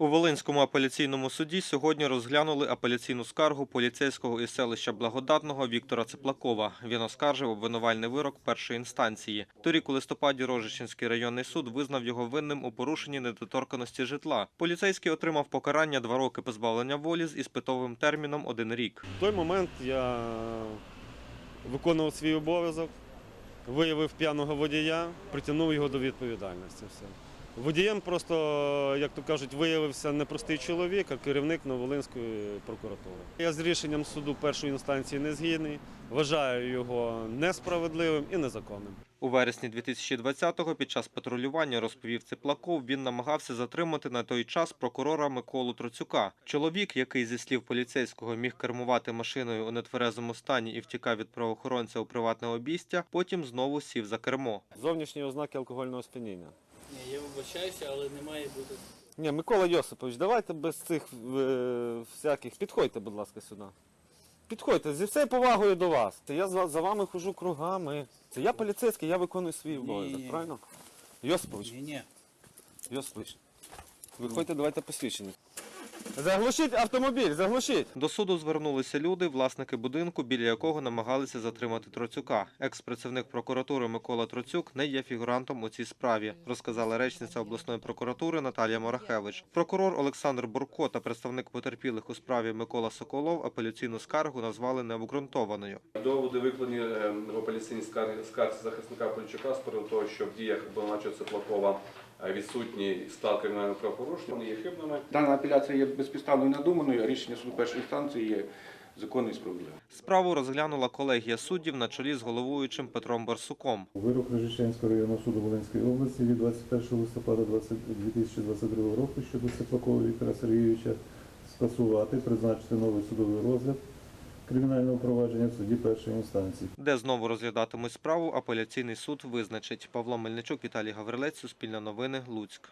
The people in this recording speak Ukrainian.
У Волинському апеляційному суді сьогодні розглянули апеляційну скаргу поліцейського із селища Благодатного Віктора Цеплакова. Він оскаржив обвинувальний вирок першої інстанції. Торік у листопаді Рожичинський районний суд визнав його винним у порушенні недоторканості житла. Поліцейський отримав покарання два роки позбавлення волі з іспитовим терміном один рік. В той момент я виконував свій обов'язок, виявив п'яного водія, притягнув його до відповідальності. Все. Водієм просто, як то кажуть, виявився не простий чоловік, а керівник Новолинської прокуратури. Я з рішенням суду першої інстанції не згідний, вважаю його несправедливим і незаконним. У вересні 2020-го під час патрулювання розповів Цеплаков, він намагався затримати на той час прокурора Миколу Троцюка. Чоловік, який зі слів поліцейського міг кермувати машиною у нетверезому стані і втікав від правоохоронця у приватне обійстя, потім знову сів за кермо. Зовнішні ознаки алкогольного сп'яніння. Ні, я вибачаюся, але не має бути. Ні, Микола Йосипович, давайте без цих е, всяких. Підходьте, будь ласка, сюди. Підходьте, зі всією повагою до вас. Це я за, за вами хожу кругами. Це я поліцейський, я виконую свій обов'язок, правильно? Йосипович, Ні, ні. Йосипович. Виходьте, давайте посвідчення. Заглушіть автомобіль, заглушіть. До суду звернулися люди, власники будинку, біля якого намагалися затримати Троцюка. Екс-працівник прокуратури Микола Троцюк не є фігурантом у цій справі, розказала речниця обласної прокуратури Наталія Морахевич. Прокурор Олександр Бурко та представник потерпілих у справі Микола Соколов апеляційну скаргу назвали необґрунтованою. Доводи викладені е, в апеляційній скарзі захисника Полічука з приводу того, що в діях обвинувачого Цеплакова відсутній склад кримінального правопорушення, вони є хибними. Дана апеляція є безпідставною надуманою, а рішення суду першої інстанції є законним і справедливим. Справу розглянула колегія суддів на чолі з головуючим Петром Барсуком. Вирок Рожищенського районного суду Волинської області від 21 листопада 20 2022 року щодо Сеплакова Віктора Сергійовича скасувати, призначити новий судовий розгляд кримінального провадження в суді першої інстанції. Де знову розглядатимуть справу, апеляційний суд визначить. Павло Мельничук, Віталій Гаврилець, Суспільне новини, Луцьк.